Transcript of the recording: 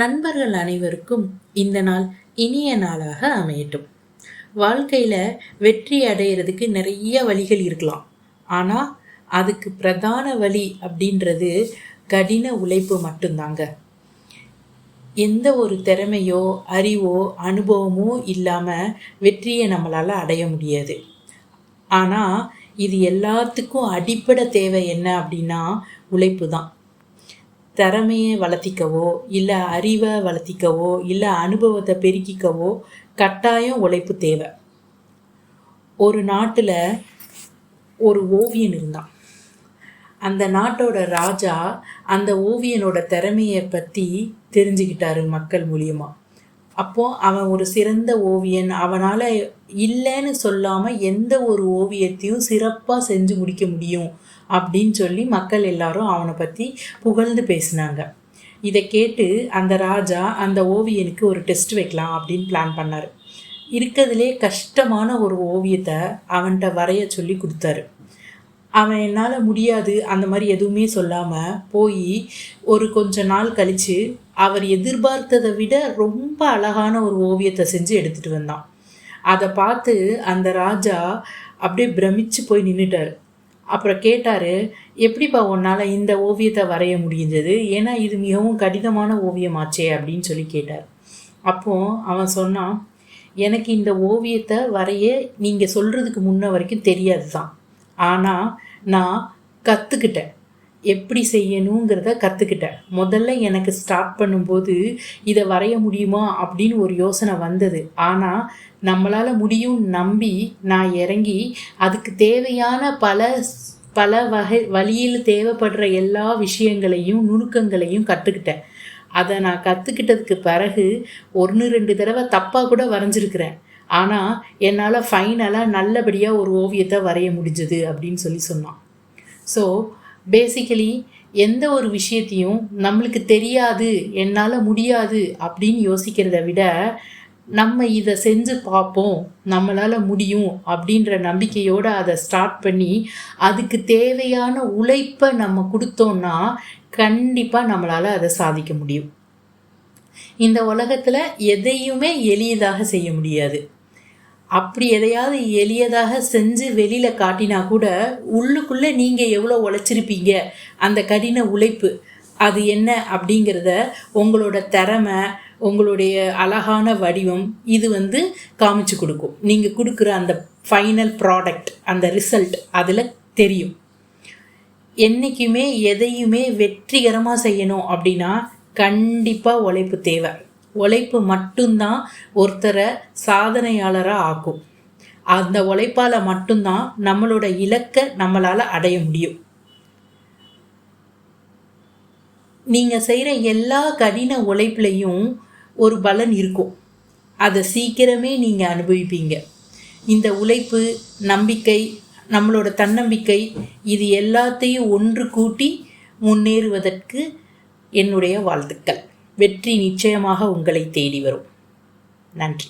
நண்பர்கள் அனைவருக்கும் இந்த நாள் இனிய நாளாக அமையட்டும். வாழ்க்கையில் வெற்றி அடையிறதுக்கு நிறைய வழிகள் இருக்கலாம். ஆனால் அதுக்கு பிரதான வழி அப்படின்றது கடின உழைப்பு மட்டும்தாங்க. எந்த ஒரு திறமையோ அறிவோ அனுபவமோ இல்லாமல் வெற்றியை நம்மளால் அடைய முடியாது. ஆனால் இது எல்லாத்துக்கும் அடிப்படை தேவை என்ன அப்படின்னா உழைப்பு தான் திறமையை வளர்த்திக்கவோ இல்லை அறிவை வளர்த்திக்கவோ இல்லை அனுபவத்தை பெருக்கிக்கவோ கட்டாயம் உழைப்பு தேவை. ஒரு நாட்டில் ஒரு ஓவியன் இருந்தான். அந்த நாட்டோட ராஜா அந்த ஓவியனோட திறமையை பற்றி தெரிஞ்சுக்கிட்டாரு மக்கள் மூலியமாக அப்போது அவன் ஒரு சிறந்த ஓவியன் அவனால் இல்லைன்னு சொல்லாமல் எந்த ஒரு ஓவியத்தையும் சிறப்பாக செஞ்சு முடிக்க முடியும் அப்படின்னு சொல்லி மக்கள் எல்லாரும் அவனை பற்றி புகழ்ந்து பேசினாங்க. இதை கேட்டு அந்த ராஜா அந்த ஓவியனுக்கு ஒரு டெஸ்ட் வைக்கலாம் அப்படின்னு பிளான் பண்ணார். இருக்கிறதுலே கஷ்டமான ஒரு ஓவியத்தை அவன்கிட்ட வரைய சொல்லி கொடுத்தாரு. அவன் என்னால் முடியாது அந்த மாதிரி எதுவுமே சொல்லாமல் போய் ஒரு கொஞ்ச நாள் கழித்து அவர் எதிர்பார்த்ததை விட ரொம்ப அழகான ஒரு ஓவியத்தை செஞ்சு எடுத்துகிட்டு வந்தான். அதை பார்த்து அந்த ராஜா அப்படியே பிரமிச்சு போய் நின்றுட்டார் அப்புறம் கேட்டார் எப்படிப்பா உன்னால் இந்த ஓவியத்தை வரைய முடிஞ்சது? ஏன்னா இது மிகவும் கடினமான ஓவியமாச்சே அப்படின்னு சொல்லி கேட்டார். அப்போது அவன் சொன்னான் எனக்கு இந்த ஓவியத்தை வரைய நீங்கள் சொல்கிறதுக்கு முன்ன வரைக்கும் தெரியாது தான் ஆனால் நான் கற்றுக்கிட்டேன் எப்படி செய்யணுங்கிறத கற்றுக்கிட்டேன் முதல்ல எனக்கு ஸ்டார்ட் பண்ணும்போது இதை வரைய முடியுமா அப்படின்னு ஒரு யோசனை வந்தது. ஆனால் நம்மளால் முடியும் நம்பி நான் இறங்கி அதுக்கு தேவையான பல பல வகை வழியில் தேவைப்படுற எல்லா விஷயங்களையும் நுணுக்கங்களையும் கற்றுக்கிட்டேன் அதை நான் கற்றுக்கிட்டதுக்கு பிறகு ஒன்று ரெண்டு தடவை தப்பாக கூட வரைஞ்சிருக்கிறேன். ஆனால் என்னால் ஃபைனலாக நல்லபடியாக ஒரு ஓவியத்தை வரைய முடிஞ்சது அப்படின்னு சொல்லி சொன்னான். ஸோ பேசிக்கலி எந்த ஒரு விஷயத்தையும் நம்மளுக்கு தெரியாது என்னால் முடியாது அப்படின்னு யோசிக்கிறத விட நம்ம இதை செஞ்சு பார்ப்போம் நம்மளால் முடியும் அப்படின்ற நம்பிக்கையோடு அதை ஸ்டார்ட் பண்ணி அதுக்கு தேவையான உழைப்பை நம்ம கொடுத்தோன்னா கண்டிப்பாக நம்மளால் அதை சாதிக்க முடியும். இந்த உலகத்தில் எதையுமே எளியதாக செய்ய முடியாது. அப்படி எதையாவது எளியதாக செஞ்சு வெளியில் காட்டினா கூட உள்ளுக்குள்ளே நீங்கள் எவ்வளோ உழைச்சிருப்பீங்க? அந்த கடின உழைப்பு. அது என்ன அப்படிங்கிறத உங்களோட திறமை உங்களுடைய அழகான வடிவம் இது வந்து காமிச்சு கொடுக்கும். நீங்கள் கொடுக்குற அந்த ஃபைனல் ப்ராடக்ட் அந்த ரிசல்ட் அதில் தெரியும். என்றைக்குமே எதையுமே வெற்றிகரமாக செய்யணும் அப்படின்னா கண்டிப்பாக உழைப்பு தேவை. உழைப்பு மட்டும்தான் ஒருத்தரை சாதனையாளராக ஆக்கும். அந்த உழைப்பால் மட்டும்தான் நம்மளோட இலக்கை நம்மளால் அடைய முடியும். நீங்கள் செய்கிற எல்லா கடின உழைப்புலையும் ஒரு பலன் இருக்கும். அதை சீக்கிரமே நீங்கள் அனுபவிப்பீங்க. இந்த உழைப்பு நம்பிக்கை நம்மளோட தன்னம்பிக்கை இது எல்லாத்தையும் ஒன்று கூட்டி முன்னேறுவதற்கு என்னுடைய வாழ்த்துக்கள். வெற்றி நிச்சயமாக உங்களை தேடி வரும். நன்றி.